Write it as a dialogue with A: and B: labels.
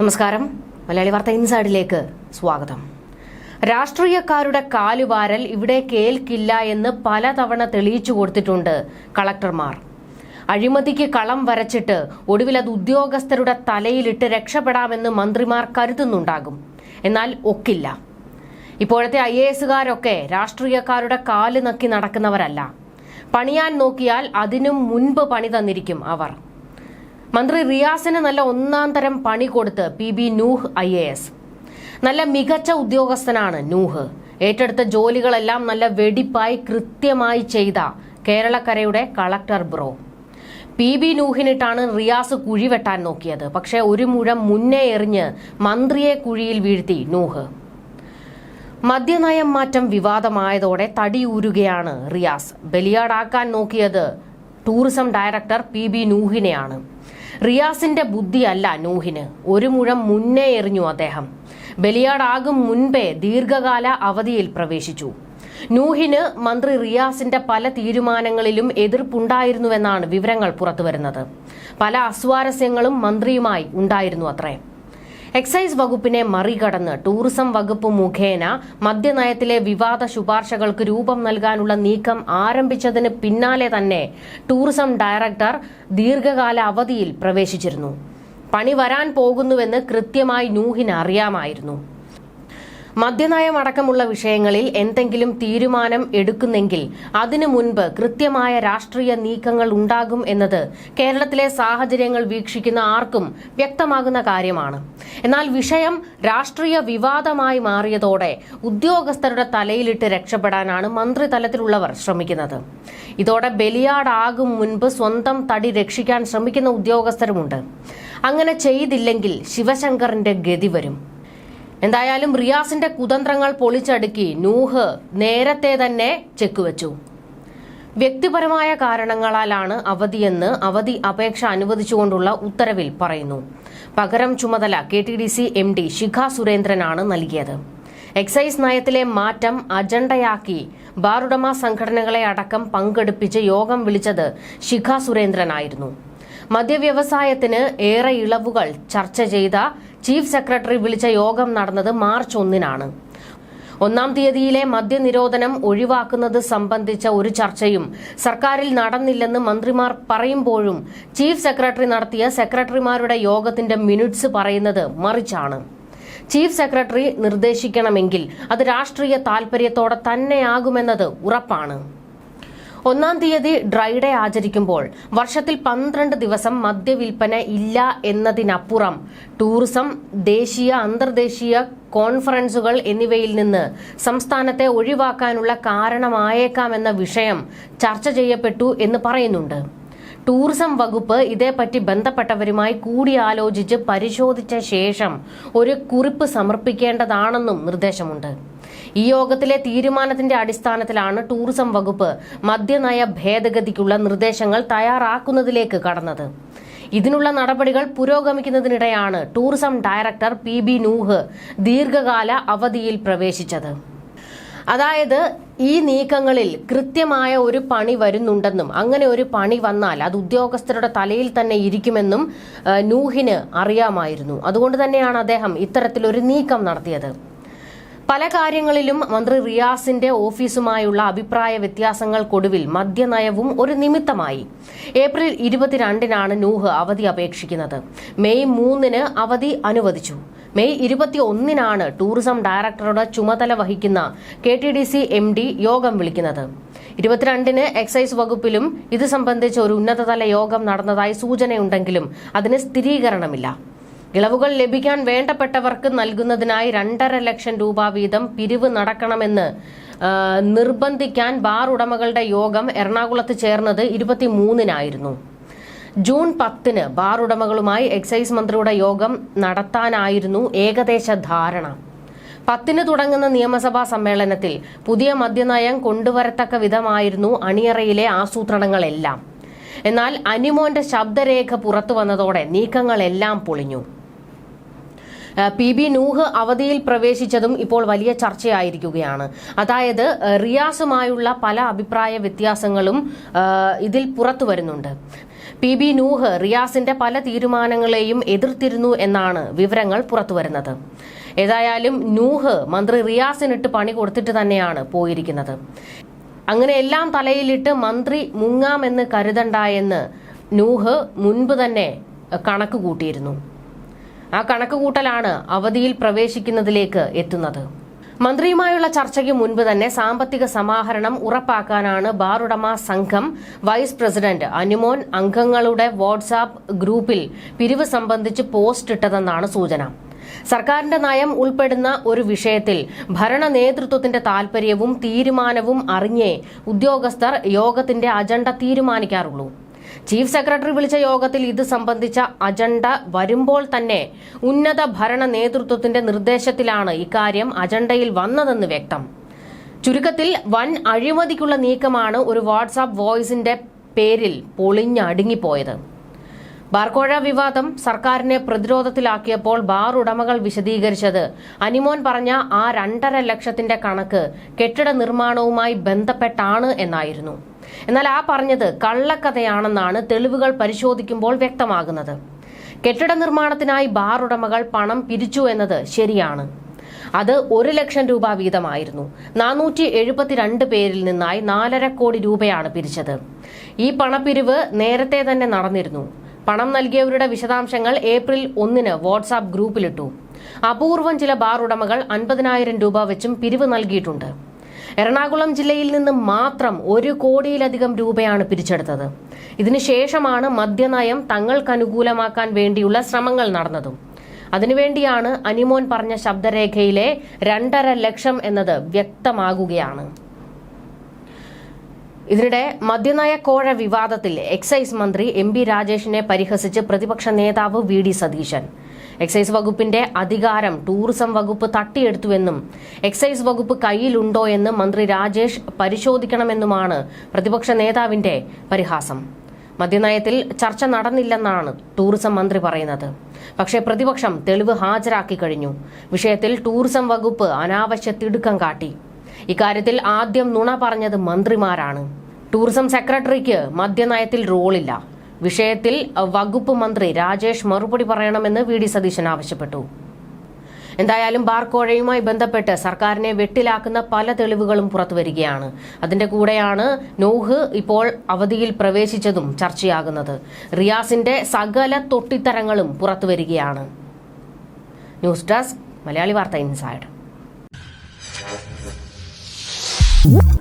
A: നമസ്കാരം. മലയാളി വാർത്ത ഇൻസൈഡിലേക്ക് സ്വാഗതം. രാഷ്ട്രീയക്കാരുടെ കാലുവാരൽ ഇവിടെ കേൾക്കില്ല എന്ന് പലതവണ തെളിയിച്ചു കൊടുത്തിട്ടുണ്ട് കളക്ടർമാർ. അഴിമതിക്ക് കളം വരച്ചിട്ട് ഒടുവിൽ അത് ഉദ്യോഗസ്ഥരുടെ തലയിലിട്ട് രക്ഷപ്പെടാമെന്ന് മന്ത്രിമാർ കരുതുന്നുണ്ടാകും. എന്നാൽ ഒക്കില്ല. ഇപ്പോഴത്തെ ഐ എ എസുകാരൊക്കെ രാഷ്ട്രീയക്കാരുടെ കാൽ നക്കി നടക്കുന്നവരല്ല. പണിയാൻ നോക്കിയാൽ അതിനും മുൻപ് പണി തന്നിരിക്കും അവർ. മന്ത്രി റിയാസിന് നല്ല ഒന്നാം തരം പണി കൊടുത്ത് P B Nooh I A S. നല്ല മികച്ച ഉദ്യോഗസ്ഥനാണ് നൂഹ്. ഏറ്റെടുത്ത ജോലികളെല്ലാം നല്ല വെടിപ്പായി കൃത്യമായി ചെയ്ത കേരളക്കരയുടെ കളക്ടർ ബ്രോ. പി ബി നൂഹിനിട്ടാണ് റിയാസ് കുഴി വെട്ടാൻ നോക്കിയത്. പക്ഷേ ഒരു മുഴം മുന്നേ എറിഞ്ഞ് മന്ത്രിയെ കുഴിയിൽ വീഴ്ത്തി നൂഹ്. മദ്യനയം മാറ്റം വിവാദമായതോടെ തടിയൂരുകയാണ് റിയാസ്. ബലിയാടാക്കാൻ നോക്കിയത് ടൂറിസം ഡയറക്ടർ പി ബി നൂഹിനെയാണ്. റിയാസിന്റെ ബുദ്ധിയല്ല നൂഹിന്. ഒരു മുഴം മുന്നേ എറിഞ്ഞു അദ്ദേഹം. ബലിയാടാകും മുൻപേ ദീർഘകാല അവധിയിൽ പ്രവേശിച്ചു. നൂഹിന് മന്ത്രി റിയാസിന്റെ പല തീരുമാനങ്ങളിലും എതിർപ്പുണ്ടായിരുന്നുവെന്നാണ് വിവരങ്ങൾ പുറത്തുവരുന്നത്. പല അസ്വാരസ്യങ്ങളും മന്ത്രിയുമായി ഉണ്ടായിരുന്നു അത്രേ. എക്സൈസ് വകുപ്പിനെ മറികടന്ന് ടൂറിസം വകുപ്പ് മുഖേന മദ്യനയത്തിലെ വിവാദ ശുപാർശകൾക്ക് രൂപം നൽകാനുള്ള നീക്കം ആരംഭിച്ചതിന് പിന്നാലെ തന്നെ ടൂറിസം ഡയറക്ടർ ദീർഘകാല അവധിയിൽ പ്രവേശിച്ചിരുന്നു. പണി വരാൻ പോകുന്നുവെന്ന് കൃത്യമായി നൂഹിന് അറിയാമായിരുന്നു. മദ്യനയം അടക്കമുള്ള വിഷയങ്ങളിൽ എന്തെങ്കിലും തീരുമാനം എടുക്കുന്നെങ്കിൽ അതിനു മുൻപ് കൃത്യമായ രാഷ്ട്രീയ നീക്കങ്ങൾ ഉണ്ടാകും എന്നത് കേരളത്തിലെ സാഹചര്യങ്ങൾ വീക്ഷിക്കുന്ന ആർക്കും വ്യക്തമാകുന്ന കാര്യമാണ്. എന്നാൽ വിഷയം രാഷ്ട്രീയ വിവാദമായി മാറിയതോടെ ഉദ്യോഗസ്ഥരുടെ തലയിലിട്ട് രക്ഷപ്പെടാനാണ് മന്ത്രിതലത്തിലുള്ളവർ ശ്രമിക്കുന്നത്. ഇതോടെ ബലിയാടാകും മുൻപ് സ്വന്തം തടി രക്ഷിക്കാൻ ശ്രമിക്കുന്ന ഉദ്യോഗസ്ഥരുമുണ്ട്. അങ്ങനെ ചെയ്തില്ലെങ്കിൽ ശിവശങ്കറിന്റെ ഗതി വരും. എന്തായാലും റിയാസിന്റെ കുതന്ത്രങ്ങൾ പൊളിച്ചടുക്കി നൂഹ് നേരത്തെ തന്നെ ചെക്കുവെച്ചു വ്യക്തിപരമായ കാരണങ്ങളാലാണ് അവധിയെന്ന് അവധി അപേക്ഷ അനുവദിച്ചുകൊണ്ടുള്ള ഉത്തരവിൽ പറയുന്നു. പകരം ചുമതല K T D C M D Shikha സുരേന്ദ്രനാണ് നൽകിയത്. എക്സൈസ് നയത്തിലെ മാറ്റം അജണ്ടയാക്കി ബാറുടമ സംഘടനകളെ അടക്കം പങ്കെടുപ്പിച്ച് യോഗം വിളിച്ചത് ശിഖ സുരേന്ദ്രനായിരുന്നു. മദ്യവ്യവസായത്തിന് ഏറെ ഇളവുകൾ ചർച്ച ചെയ്ത ചീഫ് സെക്രട്ടറി വിളിച്ച യോഗം നടന്നത് മാർച്ച് ഒന്നിനാണ്. ഒന്നാം തീയതിയിലെ മദ്യനിരോധനം ഒഴിവാക്കുന്നത് സംബന്ധിച്ച ഒരു ചർച്ചയും സർക്കാരിൽ നടന്നില്ലെന്ന് മന്ത്രിമാർ പറയുമ്പോഴും ചീഫ് സെക്രട്ടറി നടത്തിയ സെക്രട്ടറിമാരുടെ യോഗത്തിന്റെ മിനിറ്റ്സ് പറയുന്നത് മറിച്ചാണ്. ചീഫ് സെക്രട്ടറി നിർദ്ദേശിക്കണമെങ്കിൽ അത് രാഷ്ട്രീയ താൽപര്യത്തോടെ തന്നെയാകുമെന്നത് ഉറപ്പാണ്. ഒന്നാം തീയതി ഡ്രൈ ഡേ ആചരിക്കുമ്പോൾ വർഷത്തിൽ പന്ത്രണ്ട് ദിവസം മദ്യവിൽപ്പന ഇല്ല എന്നതിനപ്പുറം ടൂറിസം ദേശീയ അന്തർദേശീയ കോൺഫറൻസുകൾ എന്നിവയിൽ നിന്ന് സംസ്ഥാനത്തെ ഒഴിവാക്കാനുള്ള കാരണമായേക്കാമെന്ന വിഷയം ചർച്ച ചെയ്യപ്പെട്ടു എന്ന് പറയുന്നുണ്ട്. ടൂറിസം വകുപ്പ് ഇതേപ്പറ്റി ബന്ധപ്പെട്ടവരുമായി കൂടിയാലോചിച്ച് പരിശോധിച്ച ശേഷം ഒരു കുറിപ്പ് സമർപ്പിക്കേണ്ടതാണെന്നും നിർദ്ദേശമുണ്ട്. ഈ യോഗത്തിലെ തീരുമാനത്തിന്റെ അടിസ്ഥാനത്തിലാണ് ടൂറിസം വകുപ്പ് മദ്യനയ ഭേദഗതിക്കുള്ള നിർദ്ദേശങ്ങൾ തയ്യാറാക്കുന്നതിലേക്ക് കടന്നത്. ഇതിനുള്ള നടപടികൾ പുരോഗമിക്കുന്നതിനിടെയാണ് tourism director P B Nooh ദീർഘകാല അവധിയിൽ പ്രവേശിച്ചത്. അതായത് ഈ നീക്കങ്ങളിൽ കൃത്യമായ ഒരു പണി വരുന്നുണ്ടെന്നും അങ്ങനെ ഒരു പണി വന്നാൽ അത് ഉദ്യോഗസ്ഥരുടെ തലയിൽ തന്നെ ഇരിക്കുമെന്നും നൂഹിന് അറിയാമായിരുന്നു. അതുകൊണ്ട് തന്നെയാണ് അദ്ദേഹം ഇത്തരത്തിലൊരു നീക്കം നടത്തിയത്. പല കാര്യങ്ങളിലും മന്ത്രി റിയാസിന്റെ ഓഫീസുമായുള്ള അഭിപ്രായ വ്യത്യാസങ്ങൾക്കൊടുവിൽ മദ്യനയവും ഒരു നിമിത്തമായി. ഏപ്രിൽ ഇരുപത്തിരണ്ടിനാണ് നൂഹ് അവധി അപേക്ഷിക്കുന്നത്. മെയ് മൂന്നിന് അവധി അനുവദിച്ചു. മെയ് ഇരുപത്തി ഒന്നിനാണ് ടൂറിസം ഡയറക്ടറുടെ ചുമതല വഹിക്കുന്ന K T D C M D യോഗം വിളിക്കുന്നത്. ഇരുപത്തിരണ്ടിന് എക്സൈസ് വകുപ്പിലും ഇത് സംബന്ധിച്ച് ഒരു ഉന്നതതല യോഗം നടന്നതായി സൂചനയുണ്ടെങ്കിലും അതിന് സ്ഥിരീകരണമില്ല. ഇളവുകൾ ലഭിക്കാൻ വേണ്ടപ്പെട്ടവർക്ക് നൽകുന്നതിനായി രണ്ടര ലക്ഷം രൂപ വീതം പിരിവ് നടക്കണമെന്ന് നിർബന്ധിക്കാൻ ബാർ ഉടമകളുടെ യോഗം എറണാകുളത്ത് ചേർന്നത് ഇരുപത്തിമൂന്നിനായിരുന്നു. ജൂൺ പത്തിന് ബാർ ഉടമകളുമായി എക്സൈസ് മന്ത്രിയുടെ യോഗം നടത്താനായിരുന്നു ഏകദേശ ധാരണ. പത്തിന് തുടങ്ങുന്ന നിയമസഭാ സമ്മേളനത്തിൽ പുതിയ മദ്യനയം കൊണ്ടുവരത്തക്ക വിധമായിരുന്നു അണിയറയിലെ ആസൂത്രണങ്ങളെല്ലാം. എന്നാൽ അനിമോന്റെ ശബ്ദരേഖ പുറത്തു വന്നതോടെ നീക്കങ്ങളെല്ലാം പൊളിഞ്ഞു. പി ബി നൂഹ് അവധിയിൽ പ്രവേശിച്ചതും ഇപ്പോൾ വലിയ ചർച്ചയായിരിക്കുകയാണ്. അതായത് റിയാസുമായുള്ള പല അഭിപ്രായ വ്യത്യാസങ്ങളും ഇതിൽ പുറത്തു വരുന്നുണ്ട്. പി ബി നൂഹ് റിയാസിന്റെ പല തീരുമാനങ്ങളെയും എതിർത്തിരുന്നു എന്നാണ് വിവരങ്ങൾ പുറത്തുവരുന്നത് ഏതായാലും നൂഹ് മന്ത്രി റിയാസിനിട്ട് പണി കൊടുത്തിട്ട് തന്നെയാണ് പോയിരിക്കുന്നത്. അങ്ങനെ എല്ലാം തലയിലിട്ട് മന്ത്രി മുങ്ങാമെന്ന് കരുതണ്ടായെന്ന് നൂഹ് മുൻപ് തന്നെ കണക്ക് കൂട്ടിയിരുന്നു. ആ കണക്ക് കൂട്ടലാണ് അവധിയിൽ പ്രവേശിക്കുന്നതിലേക്ക് എത്തുന്നത്. മന്ത്രിയുമായുള്ള ചർച്ചയ്ക്ക് മുൻപ് തന്നെ സാമ്പത്തിക സമാഹരണം ഉറപ്പാക്കാനാണ് ബാറുടമ സംഘം വൈസ് പ്രസിഡന്റ് അനുമോൻ അംഗങ്ങളുടെ വാട്സാപ്പ് ഗ്രൂപ്പിൽ പിരിവ് സംബന്ധിച്ച് പോസ്റ്റ് ഇട്ടതെന്നാണ് സൂചന. സർക്കാരിന്റെ നയം ഉൾപ്പെടുന്ന ഒരു വിഷയത്തിൽ ഭരണ നേതൃത്വത്തിന്റെ താൽപര്യവും തീരുമാനവും അറിഞ്ഞേ ഉദ്യോഗസ്ഥർ യോഗത്തിന്റെ അജണ്ട തീരുമാനിക്കാറുള്ളൂ. ചീഫ് സെക്രട്ടറി വിളിച്ച യോഗത്തിൽ ഇത് സംബന്ധിച്ച അജണ്ട വരുമ്പോൾ തന്നെ ഉന്നത ഭരണ നേതൃത്വത്തിന്റെ നിർദ്ദേശത്തിലാണ് ഇക്കാര്യം അജണ്ടയിൽ വന്നതെന്ന് വ്യക്തം. ചുരുക്കത്തിൽ വൻ അഴിമതിക്കുള്ള നീക്കമാണ് ഒരു വാട്സാപ്പ് വോയിസിന്റെ പേരിൽ പൊളിഞ്ഞടുങ്ങിപ്പോയത് ബാർക്കോഴ വിവാദം സർക്കാരിനെ പ്രതിരോധത്തിലാക്കിയപ്പോൾ ബാർ ഉടമകൾ വിശദീകരിച്ചത്. അനിമോൻ പറഞ്ഞ ആ രണ്ടര ലക്ഷത്തിന്റെ കണക്ക് കെട്ടിട നിർമ്മാണവുമായി ബന്ധപ്പെട്ടാണ് എന്നായിരുന്നു. എന്നാൽ ആ പറഞ്ഞത് കള്ളക്കഥയാണെന്നാണ് തെളിവുകൾ പരിശോധിക്കുമ്പോൾ വ്യക്തമാകുന്നത്. കെട്ടിട നിർമ്മാണത്തിനായി ബാർ ഉടമകൾ പണം പിരിച്ചു എന്നത് ശരിയാണ്. അത് ഒരു ലക്ഷം രൂപ വീതമായിരുന്നു. നാനൂറ്റി എഴുപത്തിരണ്ട് പേരിൽ നിന്നായി നാലര കോടി രൂപയാണ് പിരിച്ചത്. ഈ പണപ്പിരിവ് നേരത്തെ തന്നെ നടന്നിരുന്നു. പണം നൽകിയവരുടെ വിശദാംശങ്ങൾ ഏപ്രിൽ ഒന്നിന് വാട്സാപ്പ് ഗ്രൂപ്പിലിട്ടു. അപൂർവം ചില ബാർ ഉടമകൾ അൻപതിനായിരം രൂപ വെച്ചും പിരിവ് നൽകിയിട്ടുണ്ട്. എറണാകുളം ജില്ലയിൽ നിന്ന് മാത്രം ഒരു കോടിയിലധികം രൂപയാണ് പിരിച്ചെടുത്തത്. ഇതിനുശേഷമാണ് മദ്യനയം തങ്ങൾക്ക് അനുകൂലമാക്കാൻ വേണ്ടിയുള്ള ശ്രമങ്ങൾ നടന്നതും. അതിനുവേണ്ടിയാണ് അനിമോൻ പറഞ്ഞ ശബ്ദരേഖയിലെ രണ്ടര ലക്ഷം എന്നത് വ്യക്തമാകുകയാണ്. ഇതിനിടെ മദ്യനയ കോഴ വിവാദത്തിൽ എക്സൈസ് മന്ത്രി എം ബി രാജേഷിനെ പരിഹസിച്ച് പ്രതിപക്ഷ നേതാവ് വി ഡി സതീശൻ. എക്സൈസ് വകുപ്പിന്റെ അധികാരം ടൂറിസം വകുപ്പ് തട്ടിയെടുത്തുവെന്നും എക്സൈസ് വകുപ്പ് കയ്യിലുണ്ടോ എന്ന് മന്ത്രി രാജേഷ് പരിശോധിക്കണമെന്നുമാണ് പ്രതിപക്ഷ നേതാവിന്റെ പരിഹാസം. മദ്യനയത്തിൽ ചർച്ച നടന്നില്ലെന്നാണ് ടൂറിസം മന്ത്രി പറയുന്നത്. പക്ഷേ പ്രതിപക്ഷം തെളിവ് ഹാജരാക്കി കഴിഞ്ഞു. വിഷയത്തിൽ ടൂറിസം വകുപ്പ് അനാവശ്യ തിടുക്കം കാട്ടി. ഇക്കാര്യത്തിൽ ആദ്യം നുണ പറഞ്ഞത് മന്ത്രിമാരാണ്. ടൂറിസം സെക്രട്ടറിക്ക് മദ്യനയത്തിൽ റോളില്ല. വിഷയത്തിൽ വകുപ്പ് മന്ത്രി രാജേഷ് മറുപടി പറയണമെന്ന് വി ഡി സതീശൻ ആവശ്യപ്പെട്ടു. എന്തായാലും ബാർക്കോഴയുമായി ബന്ധപ്പെട്ട് സർക്കാരിനെ വെട്ടിലാക്കുന്ന പല തെളിവുകളും പുറത്തുവരികയാണ് അതിന്റെ കൂടെയാണ് നോഹ് ഇപ്പോൾ അവധിയിൽ പ്രവേശിച്ചതും ചർച്ചയാകുന്നത്. റിയാസിന്റെ സകല തൊട്ടിത്തരങ്ങളും പുറത്തുവരികയാണ് news desk Malayali Vartha inside. Woo!